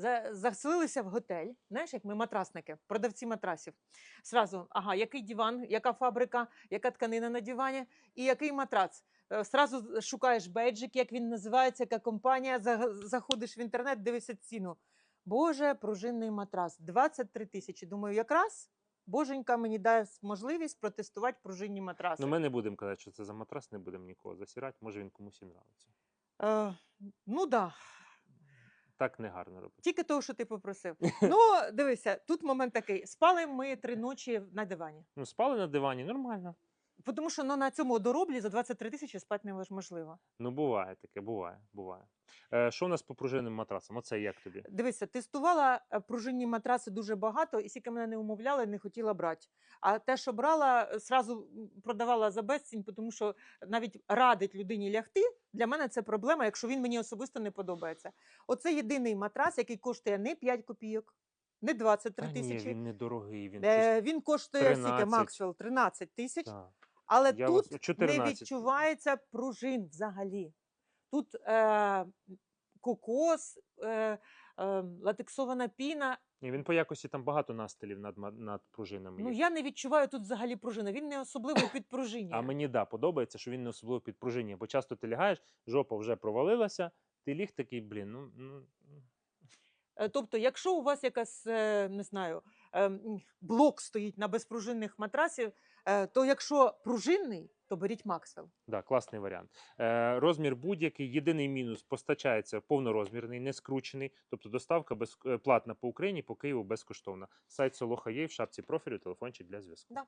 за- заселилися в готель. Знаєш, як ми матрасники, продавці матрасів. Сразу, ага, який диван, яка фабрика, яка тканина на дивані і який матрац. Е, Сразу шукаєш бейджик, як він називається, яка компанія. Заходиш в інтернет, дивишся ціну. Боже, пружинний матрас 23 тисячі. Думаю, якраз боженька мені дасть можливість протестувати пружинні матраси. Ну, ми не будемо казати, що це за матрас, не будемо нікого засирати. Може він комусь і нравиться. Е, ну да, Так не гарно робити. тільки того, що ти попросив. ну, дивися, тут момент такий: спали ми три ночі на дивані. Ну, спали на дивані, нормально. Тому що ну, на цьому дороблі за 23 тисячі спати неможливо. Ну, буває таке, буває, буває. Е, що у нас по пружинним матрасам? Оце як тобі? Дивися, тестувала е, пружинні матраси дуже багато, і скільки мене не умовляли, не хотіла брати. А те, що брала, е, сразу продавала за безцінь, тому що навіть радить людині лягти. Для мене це проблема, якщо він мені особисто не подобається. Оце єдиний матрас, який коштує не 5 копійок, не 23 Та ні, тисячі. він недорогий, він Е, він коштує скільки 13. Максвелл 13 тисяч, чисто. Але Я тут вас- не відчувається пружин взагалі. Тут е, кокос, е, е, латексована піна. Ні, він по якості там багато настилів над, над пружинами. Ну є. я не відчуваю тут взагалі пружини. Він не особливо підпружинює. А мені да, подобається, що він не особливо підпружинює, бо часто ти лягаєш, жопа вже провалилася, ти ліг такий, блін, ну. ну. Е, Тобто, якщо у вас якась, е, не знаю, блок стоїть на безпружинних матрасів, е, то якщо пружинний, то беріть Максвел. Да, класний варіант. Е, розмір будь-який. Єдиний мінус постачається повнорозмірний, не скручений. Тобто доставка без, е, по Україні, по Києву безкоштовна. Сайт Солоха є в шапці профілю, телефончик для зв'язку. Да.